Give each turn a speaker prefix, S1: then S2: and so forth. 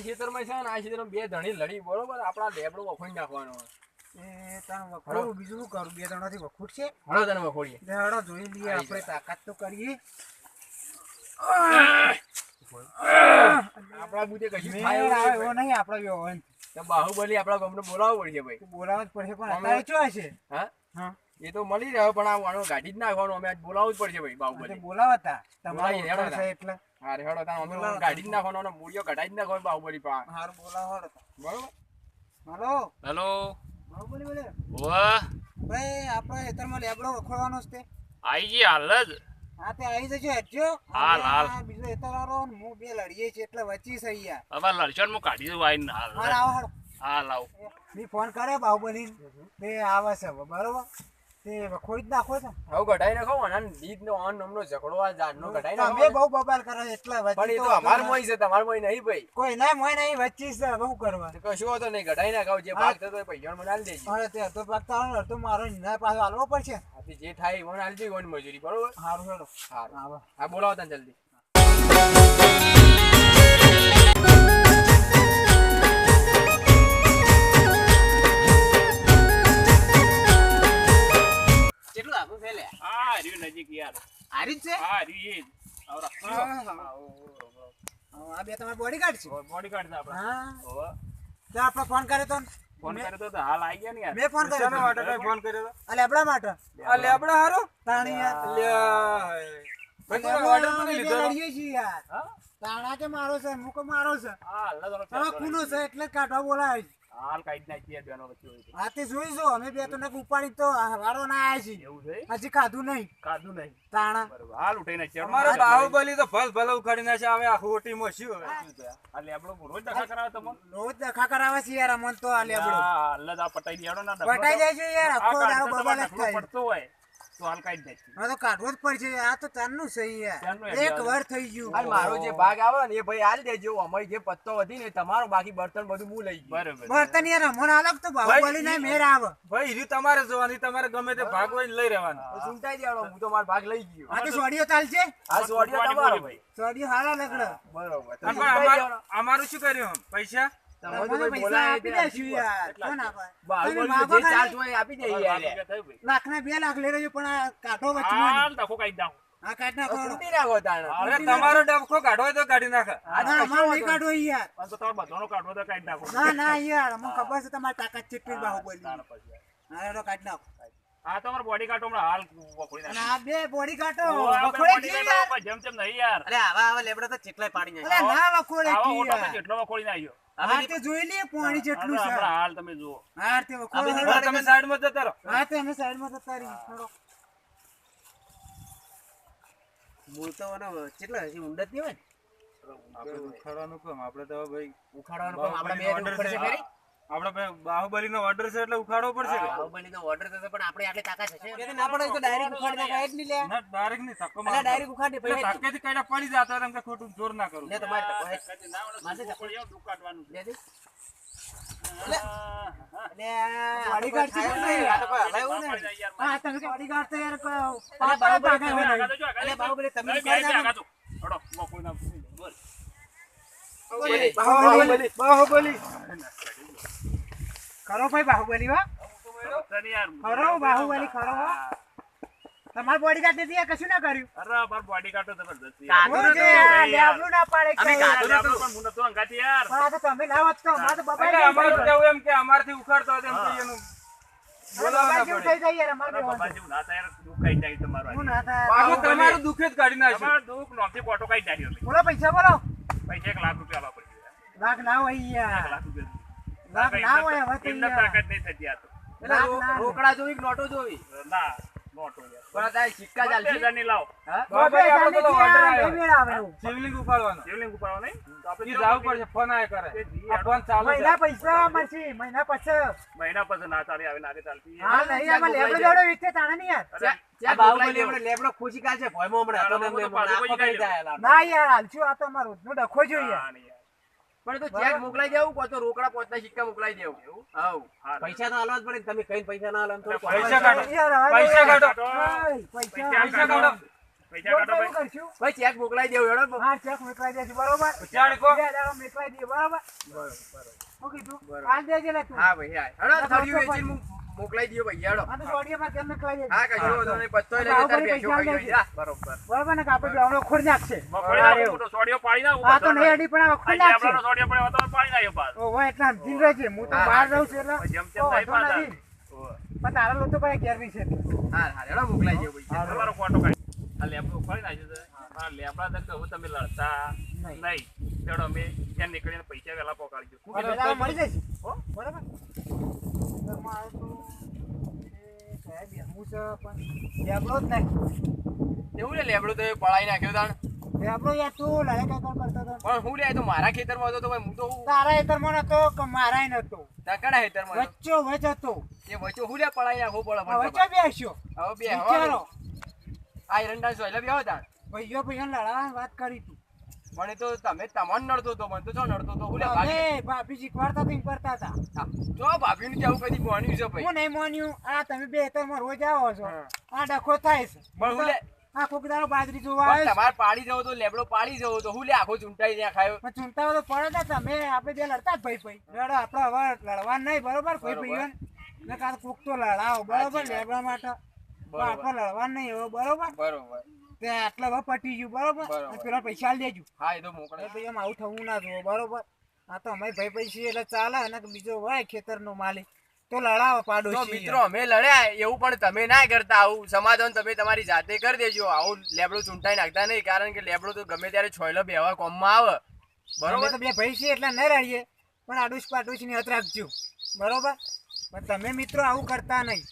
S1: આ ખેતરમાં છે ને આ ખેતરમાં બે ધણી લડી બરોબર? આપણા લેબડો વખોડી નાખવાનો
S2: એ તાણ વખોડું બીજું કરું? બે જણાથી વખોડ
S1: હળો તને વખોડીએ.
S2: હળો જોઈ લઈએ આપણે તાકાત તો કરીએ.
S1: આપણા બુદ્ધે કશું થાય એવું
S2: આવે
S1: નહીં
S2: એવો નહીં આપણો વ્યવહાર.
S1: તો બાહુબલી આપણા ગામને બોલાવવો પડશે ભાઈ.
S2: જ પડશે પણ અત્યારે
S1: હા? એ તો મળી રહ્યો પણ આ ગાડી જ નાખવાનો. અમે આજ બોલાવવું જ પડશે ભાઈ બાહુબલી.
S2: બોલાવતા. તમારો એટલે.
S1: હા રે હેડો તાણ અમે ગાડી જ નાખવાનો અને મૂળિયો કઢાઈ જ નાખવાનો બાહુબલી પા
S2: હારું બોલાવો હેડો.
S1: બરોબર
S2: હાલો.
S3: હેલો.
S2: બાહુબલી બોલે
S3: વાહ
S2: ભાઈ આપણે હેતરમાં લેબડો વખોડવાનો છે તે.
S3: આઈ ગઈ હાલ જ.
S2: હા તે આવી જજો હેડજો.
S3: હાલ, હાલ.
S2: બીજો હેતર વાળો ને હું બે લડીએ છીએ એટલે વચ્ચે સહી યાર
S3: હવે લડશન હું કાઢી દઉં આઈને હાલ
S2: હાલ આવો હાલો.
S3: આવ.
S2: મેં ફોન કર્યો બાહુબલી તે આવે છે બરોબર? તે વખોડી જ નાખો છે.
S1: હવે કઢાઈ નાખો અને દીદ નો અન ઝઘડો આ નાખો.
S2: બહુ બબાલ કરે એટલે વચ્ચે
S1: પણ એ
S2: તો
S1: તો અમાર મોય છે તમાર મોય નહીં ભાઈ.
S2: કોઈ ના મોય નહીં વચ્ચે છે કરવા?
S1: કશું હતો નહીં કઢાઈ નાખાવ જે ભાગ થતો પૈસા મને આલી દેજો.
S2: તે મારો ના પાછો હાલવો પડશે.
S1: જે થાય મને આલી દેજો મજૂરી બરોબર?
S2: સારું
S1: સારું હા બોલાવો તને જલ્દી.
S3: નજીક યાર.
S2: હારી છે.
S3: આ
S2: બે તમારા બોડીગાર્ડ હા. તો આપણે ફોન કર્યો તો?
S3: ફોન કર્યો તો તો હાલ આઈ ગયા ને યાર.
S2: મેં ફોન કર્યો
S1: શાના માટે
S2: તો.
S1: તમે ફોન કર્યો
S2: આ લેબડા માટે.
S1: આ લેબડા હારો?
S2: તાણી યાર
S1: ભાઈ. તમે તો લીધો?
S2: લડીએ છીએ યાર. તાણા કે મારો છે? મુકો મારો છે.
S3: હા હાલ જ
S2: હવે કુનો છે એટલે કાઢવા બોલાય છે.
S3: હાલ કાઢી નાખી યાર બેનો વચ્ચે હોય તો.
S2: આ જોઈ જો અમે બે તો નક ઉપાડી તો વાળો ના આયા છે
S3: એવું છે?
S2: હજી ખાધું નહીં.
S3: ખાધું નહીં.
S2: તાણા.
S3: હાલ ઉઠાઈ નાખી
S1: અમારા બાહુબલી તો ભલ ભલ ઉખાડી નાખે હવે આ ખોટીમાં શું હવે.
S3: હાલ આપણો રોજ દખા કરાવે તમને
S2: રોજ દખા કરાવે છે યાર અમન તો આ લેબડો
S3: હા અલ્લા દા પટાઈ દેડો ના
S2: પટાઈ જાય છે યાર આખો દાડો બબલ જ થાય.
S3: પડતો હોય. તો હાલ કાઢી નાખી
S2: હવે તો કાઢવો જ પડશે આ તો ચારનું છે યાર એક વાર થઈ ગયું.
S1: હાલ મારો જે ભાગ આવે ને એ ભાઈ આલી દેજો અમારી જે પત્તો વધી ને તમારો બાકી બર્તન બધું હું લઈ ગયો.
S2: બર્તન યાર અમન અલગ તો બાહુબલી ના મેર આવે.
S4: ભાઈ હીરી તમારે જોવાની તમારે ગમે તે ભાગ હોય લઈ રહેવાનું.
S1: તો ચૂંટાઈ દેવાનો હું તો મારો ભાગ લઈ ગયો.
S2: આ તો સોડિયો ચાલ છે?
S1: આ સોડિયો તમારો ભાઈ.
S2: સોડિયો હારા લગડો
S1: બરોબર. તો
S4: અને પણ
S1: ચૂંટાઈ
S4: અમાર-
S1: દેવાનો.
S4: અમારું શું કર્યું? પૈસા?
S1: તો તે
S2: લાખ ના બે લાખ લઈ રહ્યો પણ કાઢો વચમાં
S3: હાલ દખો કાઢી નાખો.
S2: આ કાઢ નાખો.
S1: ચૂંટી નાખો તાણે.
S4: અરે તમારો ડબકો કાઢવો તો કાઢી નાખે.
S1: આ તો
S2: ના
S1: કશો
S2: નહીં કાઢવો યાર.
S3: પણ તો તમારે બધાનો કાઢવો તો કાઢી નાખો.
S2: ના ના યાર ખબર છે તમારી તાકાત કેટલી બાહુબલી.
S3: તાણ પછી.
S2: હા નાખો.
S3: આ તમારો બોડી કાઢો હમણાં હાલ વખોડી નાખો.
S2: બે બોડી કાઢો વખોડે યાર?
S3: પણ જેમ નહીં યાર.
S1: અરે આવા આવા લેબડા તો ચેકલાય પાડી
S2: અરે ના વખોડે કી
S3: તો
S2: યાર?
S3: જેટલો વખોડી નાખ્યો.
S2: હા તે જોઈ લે પાણી જેટલું છે
S3: હાલ તમે જુઓ.
S2: હા તે
S4: તમે સાઈડમાં જતા રહો.
S2: હા તે અમે સાઈડમાં જતા રહી છોડો.
S1: મૂળ તો ચેટલા હશે ઊંડા નહીં હોય
S4: આપણે ઉખાડવાનું કામ આપણે તો ભાઈ
S1: ઉખાડવાનું કામ આપણે બે છે.
S4: છે. આપણે ભાઈ બાહુબલીનો ઓર્ડર છે એટલે ઉખાડવો પડશે. બાહુબલી
S1: નો ઓર્ડર છે પણ આપણે આટલી તાકાત છે કે ના પડે તો ડાયરેક્ટ ઉખાડી નાખાય જ નહીં લે.
S4: ના ડાયરેક્ટ નહીં ધક્કો
S1: અલા, ડાયરેક્ટ ઉખાડી પછી
S4: ધક્કે થી કઈડા પડી જતા એમ કે ખોટું જોર ના કરું.
S1: લે તમારે ધક્કો લે દે. લે,
S2: ને?
S1: હલાય એવું
S2: કો-
S1: અલા,
S2: પાપા
S1: બાહુબલી. બાહુબલી.
S2: ખરો ભાઈ બાહુબલી હો ખરો બાહુબલી ખરો હો તમારા બોડીગાર્ડ નથી કશું ના કર્યું
S3: અરે, મારો body કાઢો જબરદસ્ત યાર.
S1: કાઢો
S2: હું
S1: નતો
S2: કે આ
S3: ભાઈ યાર.
S2: લેબલું ના પાડે
S1: અમે
S2: કે
S1: કાઢો
S2: યાર.
S1: નતો.
S3: પણ હું નતો અંગાથી યાર.
S2: પણ આ તો તમે ના હોત તો અમારે તો બબાઈ
S4: એટલે
S2: જેવું
S4: અમારું
S2: થઈ જાય.
S4: કેવું એમ કે ઉખાડતો એમ. એનું
S2: અમારે
S3: કાઢી નાખ્યું તમારું
S4: દુઃખ જ કાઢી નાખ્યું
S3: દુઃખ નોંધથી કોટો કાઢી નાખ્યો.
S2: બોલો પૈસા બોલો
S3: પૈસા એક લાખ રૂપિયા.
S2: લાખ ના હોય
S3: લાખ રૂપિયા.
S1: રોકડા જોવી કે નોટો જોવી?
S3: ના, નોટો
S1: પણ સિક્કા ચાલશે?
S3: હજારની લાવો.
S1: હા?
S4: બાબાએ આપણે પેલો order આવ્યો.
S2: મેળ આવે. એવું.
S4: શિવલિંગ ઉપાડવાનો.
S3: શિવલિંગ ઉપાડો નહીં? આપણે
S4: ઈ પડશે ફોન આય કરે.
S3: એ જી
S4: આ ફોન ચાલુ
S2: મહિના
S4: છે.
S2: પૈસા મળશે મહિના પછી.
S3: મહિના પછી ના ચાલે આવે નારે ચાલતી.
S2: હા નહીં આમાં લેબડો બેબડો વીતે તાણે નહીં યાર.
S1: આ બાહુબલી લેબડો ભોંયમાં હમણાં
S3: તો.
S2: ના યાર હાલશું આ તો અમારું રોજનું ડખો જોઈએ.
S1: પણ તો ચેક મોકલાઈ દેવું કો તો રોકડા પોચના સિક્કા મોકલાઈ દેવું. હાઉ. પૈસા તો હાલવા જ પડે તમે કઈ પૈસા ના હાલમ તો
S3: પૈસા
S4: કાઢો. પૈસા કાઢો.
S2: પૈસા
S4: કાઢો.
S3: પૈસા કાઢો. ભાઈ.
S1: ચેક મોકલાઈ દેવું હેડો
S2: હા ચેક મોકલાઈ દેજો બરોબર?
S4: ચાલ કો.
S2: મોકલાઈ દે બરોબર? શું કીધું?
S1: બરોબર.
S2: હાલ દેજે લે તું.
S1: હા ભાઈ હા. હેડો
S2: થર્યું
S1: વેચીને મોકલાઈ દયો ભાઈ હેડો.
S2: આ તો સોડિયામાં કેમ મોકલાઈ
S1: હા કશો વાંધો નહીં પત્તો લઈને તાર
S2: લેજે.
S1: જાય. બરોબર.
S2: બરોબર ને કે આપણે બેવડો ખોર નાખશે.
S3: મગફળી
S2: હા,
S3: તો સોડિયો પાડી ના
S2: આ તો નહીં અડી પણ આ ખોર નાખશે.
S3: આપણો સોડિયો પડે તો પાડી નાયો પાસ
S2: ઓ હોય એટલા એટલે રહે છે હું તો બહાર રહું છું એટલે.
S3: જેમ તેમ
S2: તો
S3: નહીં પાડતા.
S2: પણ તારા લોકો ભાઈ ઘેરની છે.
S1: હા હા હેડો મોકલાઈ દયો ભાઈ.
S3: તમારો ફોટો કાઢ. આ લેબડું ઉપાડી નાખ્યું છે. આ લેબડા તો કહું તમે લડતા
S2: નહીં.
S3: ચડો અમે ત્યાં નીકળીને પૈસા વહેલા પહોંચાડજો.
S2: મળી જશે?
S3: હો?
S2: બરાબર ઘરમાં આવે તો એ સાહેબ બેહવું છે પણ. લેબડો જ નહીં
S1: એવું લે લેબડો તો એ પડાઈ નાખ્યો તાણ?
S2: લેબડો યાર તું લડાઈ કાકા કરતો હતો
S1: પણ હું લે તો મારા ખેતરમાં હતો તો હું તો
S2: તારા હેતરમાં નતો કે મારાય નતો?
S1: તાકડા ખેતરમાં હતો.
S2: વચ્ચો વચ હતો.
S1: એ વચ્ચો હું લે પળાઈ નાખવું પડે
S2: વચ્ચો બેસ્યો?
S1: હવે બે
S2: વિચારો.
S1: આ એરંડા સોયલા બે તાણ.
S2: ભાઈઓ ભાઈઓ લડાવાની વાત કરી તું.
S1: પણ એ તો તમે તમને નડતો તો મને તો છો નડતો તો. હું
S2: ભાઈ ભાભી શીખવાડતા તી કરતા હતા
S1: હા, ભાભી ને કેવું કદી મોન્યું છે ભાઈ?
S2: હું નહીં મોન્યું. આ તમે બે હેતરમાં રોજ આવો છો. આ ડખો થાય છે.
S1: પણ હું
S2: આ કોકદારો બાજરી જોવા આવે
S1: તમારે પાડી જવો તો લેબડો પાડી જવો તો હું લે આખો ચૂંટાઈ ત્યાં ખાયો?
S2: પણ ચૂંટાવો તો પડે ને તમે. આપણે બે લડતા જ ભાઈ ભાઈ. લડો આપણે હવે લડવા નહીં બરોબર? ભાઈ
S1: બરોબર.
S2: ને કાં કોક તો લડાવો. બરોબર? લેબડા માટે. તો. આપણે લડવા નહીં હવે બરોબર?
S1: બરોબર.
S2: તે આટલા હવે પટી ગયું બરોબર. પેલા પૈસા લેજો.
S1: હા એ તો મોકલે
S2: ભાઈ એમ આવું થવું ના જોવો બરોબર? આ તો અમે ભાઈ પૈસી એટલે ચાલે અને બીજો હોય ખેતરનો માલિક તો લડાવો પાડો
S1: મિત્રો અમે લડ્યા એવું પણ તમે ના કરતા આવું સમાધાન તમે તમારી જાતે કરી દેજો. આવું લેબડો ચૂંટાઈ નાખતા નહીં કારણ કે લેબડો તો ગમે ત્યારે છોયલો બેવા કોમમાં આવે. બરોબર?
S2: તો બે ભાઈ છીએ એટલે ન રહીએ પણ આડુસ પાડુશની હત રાખજો. બરોબર? પણ તમે મિત્રો આવું કરતા નહીં.